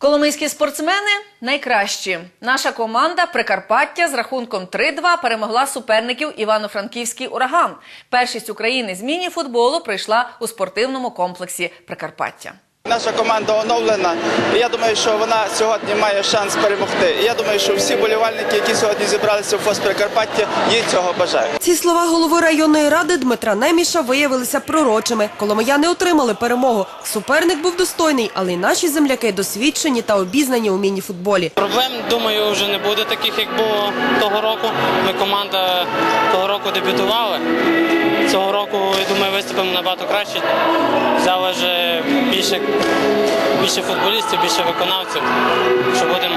Коломийські спортсмени найкращі. Наша команда Прикарпаття з рахунком 3-2 перемогла суперників Івано-Франківський ураган. Першість України з міні-футболу прийшла у спортивному комплексі Прикарпаття. Наша команда оновлена. І я думаю, що вона сьогодні має шанс перемогти. І я думаю, що всі болівальники, які сьогодні зібралися в ФОС Прикарпаття, їй цього бажають. Ці слова голови районної ради Дмитра Неміша виявилися пророчими. Коломияни отримали перемогу. Суперник був достойний, але й наші земляки досвідчені та обізнані у міні-футболі. Проблем, думаю, вже не буде таких, як було того року. Ми команда того року дебютували. Цього року, я думаю, виступимо набагато краще. Більше, більше футболістів, більше виконавців, що будемо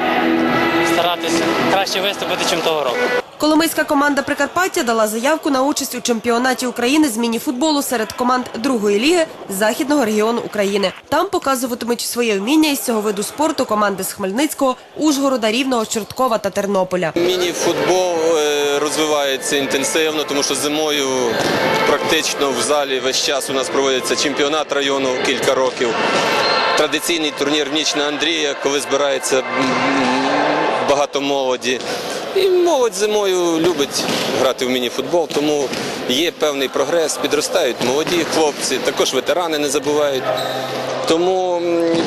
старатися краще виступити, ніж того року. Коломийська команда Прикарпаття дала заявку на участь у чемпіонаті України з міні-футболу серед команд другої ліги Західного регіону України. Там показуватимуть своє вміння із цього виду спорту команди з Хмельницького, Ужгорода, Рівного, Чорткова та Тернополя. Міні-футбол е, розвивається інтенсивно, тому що зимою практично в залі весь час у нас проводиться чемпіонат району кілька років. Традиційний турнір Ніч на Андрія, коли збирається багато молоді. І молодь зимою любить грати в міні-футбол, тому є певний прогрес, підростають молоді хлопці, також ветерани не забувають. Тому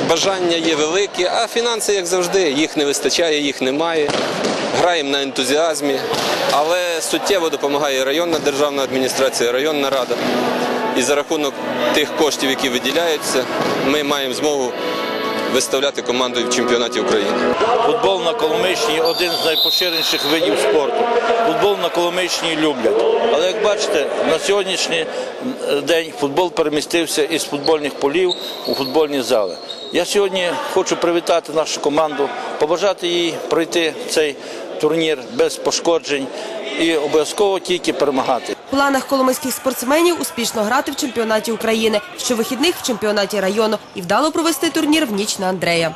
бажання є великі, а фінанси, як завжди, їх не вистачає, їх немає. Граємо на ентузіазмі, але суттєво допомагає районна державна адміністрація, районна рада. І за рахунок тих коштів, які виділяються, ми маємо змогу виставляти команду в чемпіонаті України. Футбол на Коломийщині один з найпоширеніших видів спорту. Футбол на Коломийщині люблять. Але як бачите, на сьогоднішній е, день футбол перемістився із футбольних полів у футбольні зали. Я сьогодні хочу привітати нашу команду, побажати їй пройти цей турнір без пошкоджень і обов'язково тільки перемагати. В планах коломийських спортсменів успішно грати в чемпіонаті України, щовихідних в чемпіонаті району і вдало провести турнір в ніч на Андрея.